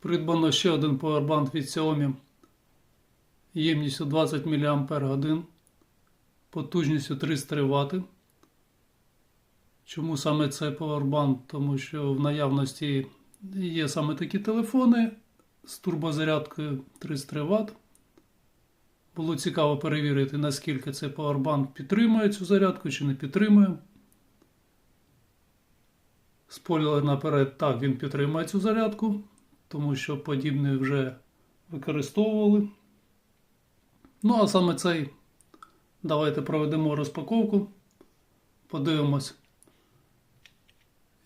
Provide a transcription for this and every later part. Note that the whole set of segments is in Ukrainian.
Придбано ще один поwerbank від Xiaomi ємністю 20 мАч, потужністю 33 Вт. Чому саме цей поwerbank? Тому що в наявності є саме такі телефони з турбозарядкою 33 Вт. Було цікаво перевірити, наскільки цей поwerbank підтримує цю зарядку чи не підтримує. Спойлер наперед, так, він підтримує цю зарядку, тому що подібне вже використовували. Ну, а саме цей, давайте проведемо розпаковку, подивимось,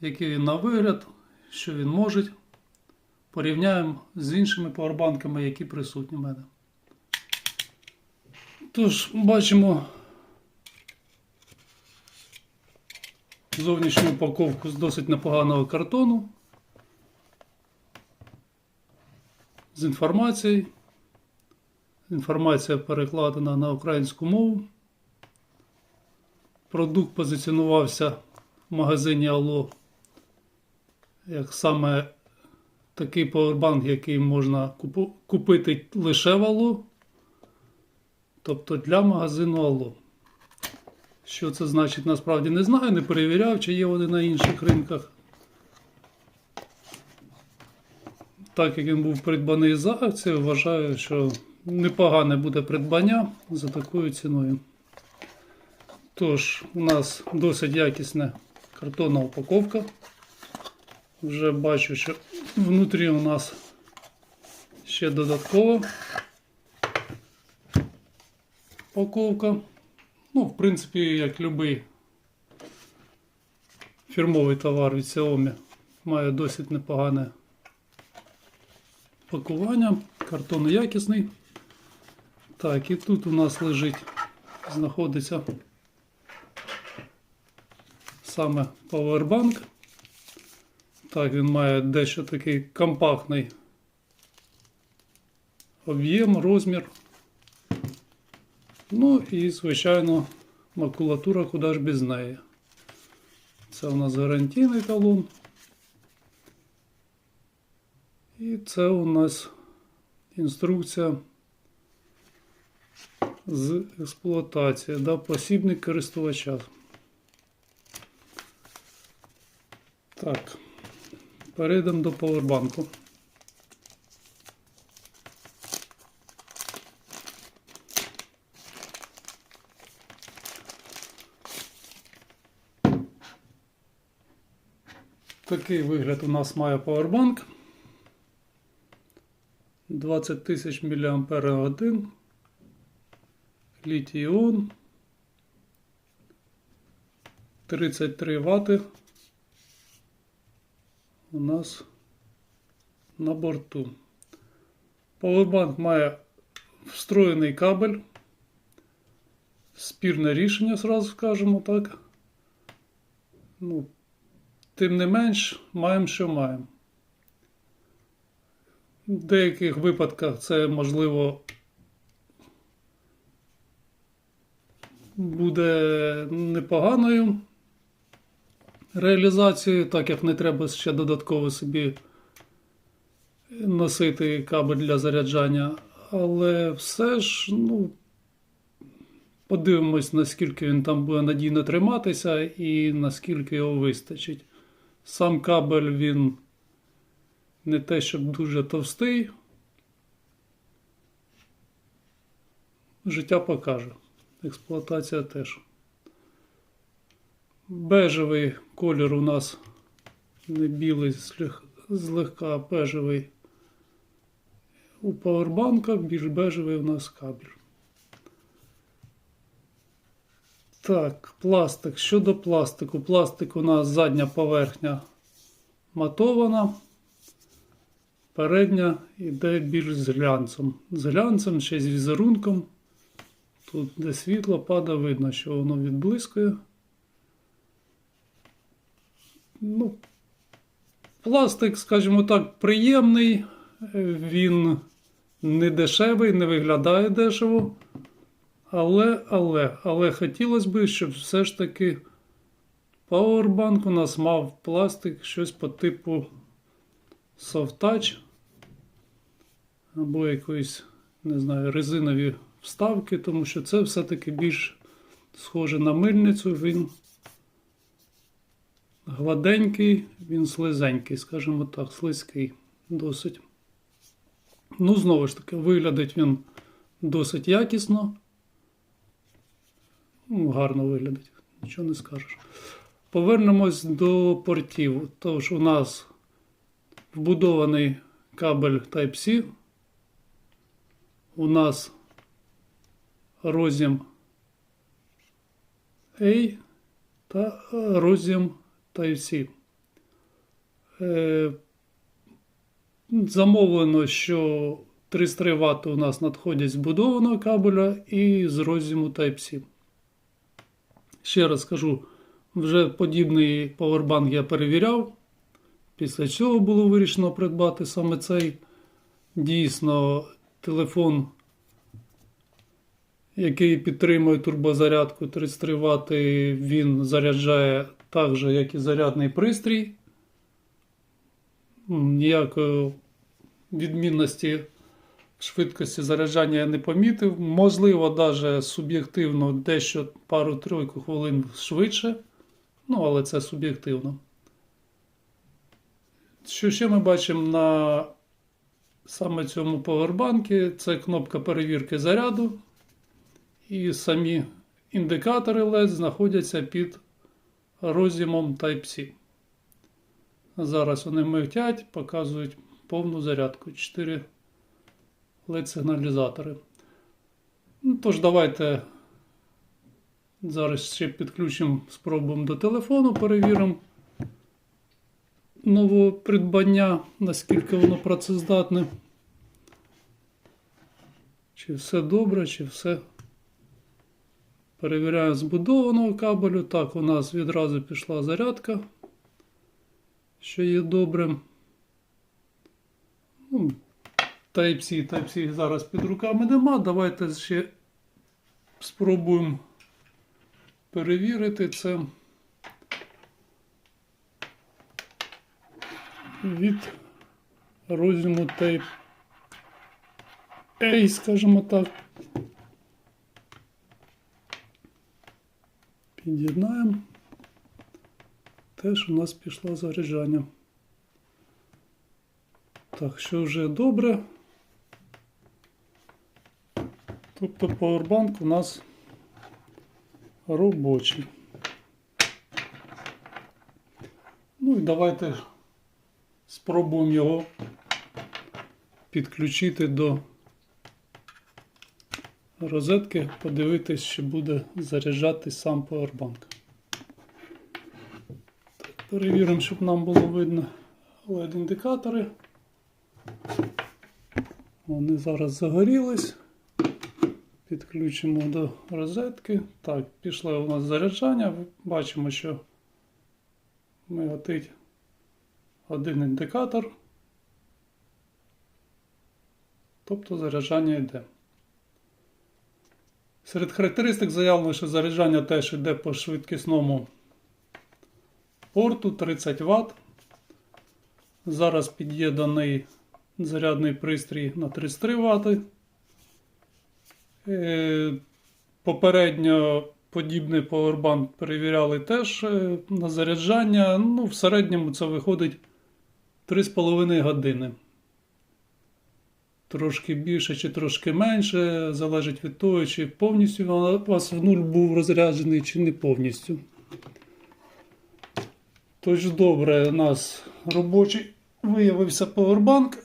який він на вигляд, що він може. Порівняємо з іншими павербанками, які присутні в мене. Тож, бачимо зовнішню упаковку з досить непоганого картону. З інформацією. Інформація перекладена на українську мову. Продукт позиціонувався в магазині Алло як саме такий поwerbank, який можна купити лише в Алло. Тобто для магазину Алло. Що це значить, насправді не знаю, не перевіряв, чи є вони на інших ринках. Так як він був придбаний за акцією, вважаю, що непогане буде придбання за такою ціною. Тож, у нас досить якісна картонна упаковка. Вже бачу, що внутрі у нас ще додаткова упаковка. Ну, в принципі, як будь-який фірмовий товар від Xiaomi, має досить непогане пакування. Картон якісний. Так, і тут у нас лежить, знаходиться саме Powerbank. Так, він має дещо такий компактний об'єм, розмір. Ну і, звичайно, макулатура куди ж без неї. Це у нас гарантійний талон. І це у нас інструкція з експлуатації, да, посібник користувача. Так, перейдемо до повербанку. Такий вигляд у нас має поwerbank. 20 тисяч мАч. Літій іон. 33 Вт у нас на борту. Powerbank має встроєний кабель. Спірне рішення, зразу скажемо так. Ну, тим не менш, маємо, що маємо. В деяких випадках це можливо буде непоганою реалізацією, так як не треба ще додатково собі носити кабель для заряджання. Але все ж, ну, подивимось, наскільки він там буде надійно триматися і наскільки його вистачить. Сам кабель він не те, щоб дуже товстий. Життя покаже. Експлуатація теж. Бежевий колір у нас не білий, злег- злегка бежевий. У павербанках більш бежевий у нас кабель. Так, пластик. Щодо пластику. Пластик у нас задня поверхня матована. Передня йде більш з глянцем. З глянцем ще з візерунком. Тут, де світло падає, видно, що воно відблискує. Ну, пластик, скажімо так, приємний. Він не дешевий, не виглядає дешево. Але, але, але хотілося б, щоб все ж таки Powerbank у нас мав пластик щось по типу Touch або якоїсь, не знаю, резинові вставки, тому що це все-таки більш схоже на мильницю. Він гладенький, він слизенький, скажімо так, слизький досить. Ну, знову ж таки, виглядить він досить якісно. Ну, гарно виглядить, нічого не скажеш. Повернемось до портів. Тож у нас вбудований кабель Type-C. У нас розім A та е, розім Type-C. Е, Замовлено, що 33 Вт у нас надходять з будованого кабеля і з розіму Type-C. Ще раз скажу, вже подібний павербанк я перевіряв. Після цього було вирішено придбати саме цей. Дійсно, телефон, який підтримує турбозарядку 33 Вт, він заряджає так же, як і зарядний пристрій. Ніякої відмінності в швидкості заряджання я не помітив. Можливо, навіть суб'єктивно дещо пару-тройку хвилин швидше. Ну, але це суб'єктивно. Що ще ми бачимо на саме цьому повербанку? Це кнопка перевірки заряду. І самі індикатори LED знаходяться під розімом Type-C. Зараз вони мигтять, показують повну зарядку. 4 LED-сигналізатори. Ну, тож, давайте зараз ще підключимо, спробуємо до телефону, перевіримо нового придбання, наскільки воно працездатне. Чи все добре, чи все. Перевіряємо збудованого кабелю. Так, у нас відразу пішла зарядка, що є добре. Ну, Type-C, Type-C зараз під руками нема. Давайте ще спробуємо перевірити це від розіму Type A, скажімо так. Під'єднаємо. Теж у нас пішло заряджання. Так, що вже добре. Тобто павербанк у нас робочий. Ну і давайте спробуємо його підключити до розетки, подивитись, чи буде заряджатись сам павербанк. Так, перевіримо, щоб нам було видно LED-індикатори. Вони зараз загорілись. Підключимо до розетки. Так, пішло у нас заряджання. Бачимо, що миготить один індикатор. Тобто заряджання йде. Серед характеристик заявлено, що заряджання теж йде по швидкісному порту 30 Вт. Зараз під'єднаний зарядний пристрій на 33 Вт. Е, Попередньо подібний повербанк перевіряли теж е, на заряджання. Ну, в середньому це виходить 3,5 години. Трошки більше чи трошки менше, залежить від того, чи повністю у вас в нуль був розряджений, чи не повністю. Тож добре, у нас робочий виявився повербанк,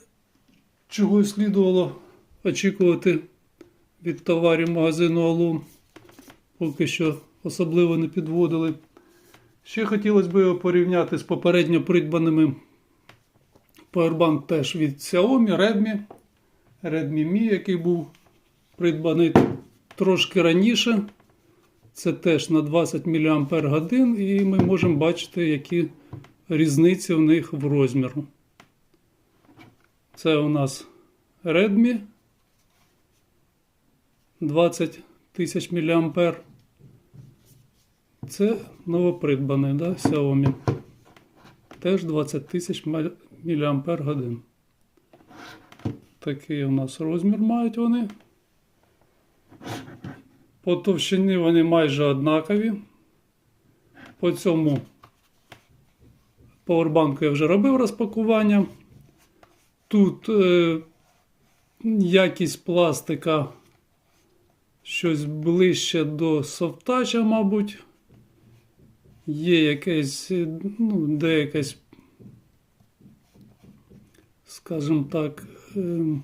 чого й слідувало очікувати від товарів магазину Алу. Поки що особливо не підводили. Ще хотілося б його порівняти з попередньо придбаними Powerbank теж від Xiaomi, Redmi. Redmi Mi, який був придбаний трошки раніше. Це теж на 20 мАч, і ми можемо бачити, які різниці в них в розміру. Це у нас Redmi 20 тисяч мА. Це новопридбаний, да, Xiaomi. Теж 20 тисяч мАч. такий у нас розмір мають вони. По товщині вони майже однакові. По цьому павербанку я вже робив розпакування. Тут е, якість пластика щось ближче до софтача, мабуть. Є якесь, ну, де якесь, скажімо так, е,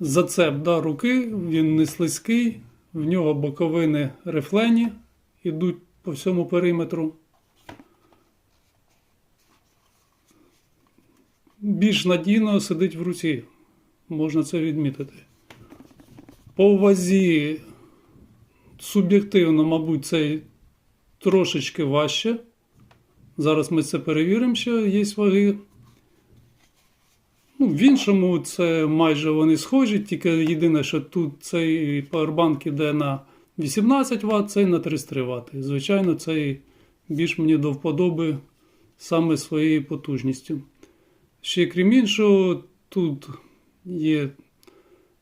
зацеп да, руки, він не слизький, в нього боковини рифлені йдуть по всьому периметру. Більш надійно сидить в руці, можна це відмітити. По вазі суб'єктивно, мабуть, цей трошечки важче. Зараз ми це перевіримо, що є ваги. Ну, в іншому це майже вони схожі, тільки єдине, що тут цей павербанк іде на 18 Вт, цей на 33 Вт. Звичайно, цей більш мені до вподоби саме своєю потужністю. Ще крім іншого, тут є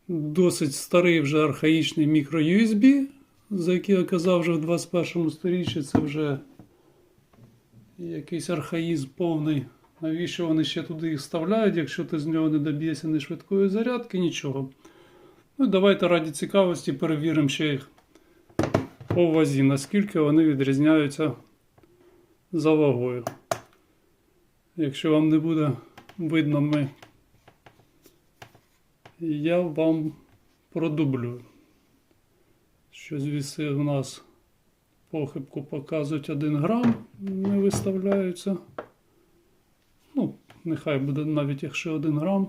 досить старий вже архаїчний мікро-USB, за який я казав вже в 21 сторіччі, це вже якийсь архаїзм повний. Навіщо вони ще туди їх вставляють, якщо ти з нього не доб'єшся ні швидкої зарядки, нічого. Ну, давайте раді цікавості перевіримо ще їх по вазі, наскільки вони відрізняються за вагою. Якщо вам не буде видно, ми, я вам продублюю. Що звідси у нас похибку показують 1 грам, не виставляються. Нехай буде навіть якщо 1 грам.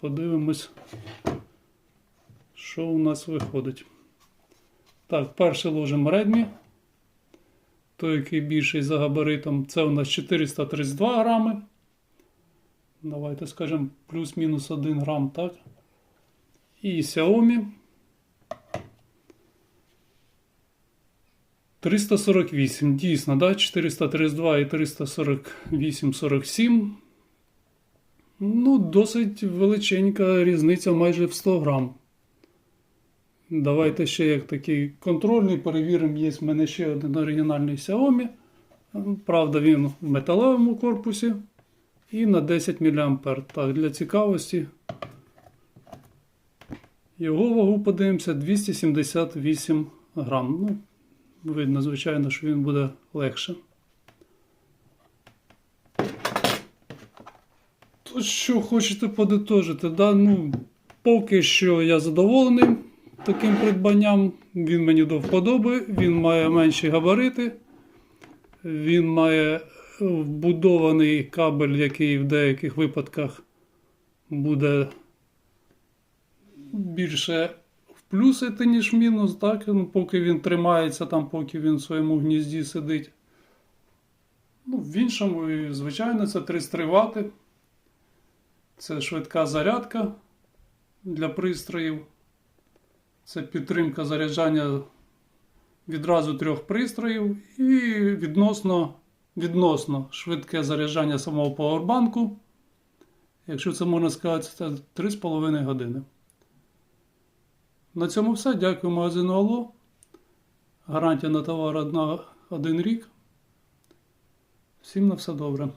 Подивимось, що у нас виходить. Так, перше ложимо Redmi. Той, який більший за габаритом, це у нас 432 грами. Давайте скажемо плюс-мінус 1 грам, так? І Xiaomi 348. Дійсно, да? 432 і 348 47. Ну, досить величенька різниця майже в 100 грам. Давайте ще як такий контрольний перевіримо. Є в мене ще один оригінальний Xiaomi. Правда, він в металевому корпусі. І на 10 мА. Так, для цікавості. Його вагу подивимося 278 грам. Ну, видно, звичайно, що він буде легше. Що хочете подитожити? Да? Ну, поки що я задоволений таким придбанням. Він мені до вподоби, він має менші габарити, він має вбудований кабель, який в деяких випадках буде більше в плюсити, ніж мінус, так? Ну, поки він тримається там, поки він в своєму гнізді сидить. Ну, В іншому, звичайно, це 33 Вт. Це швидка зарядка для пристроїв. Це підтримка заряджання відразу трьох пристроїв і відносно відносно швидке заряджання самого павербанку. Якщо це можна сказати, це 3,5 години. На цьому все. Дякую магазину Алло. Гарантія на товар 1 рік. Всім на все добре.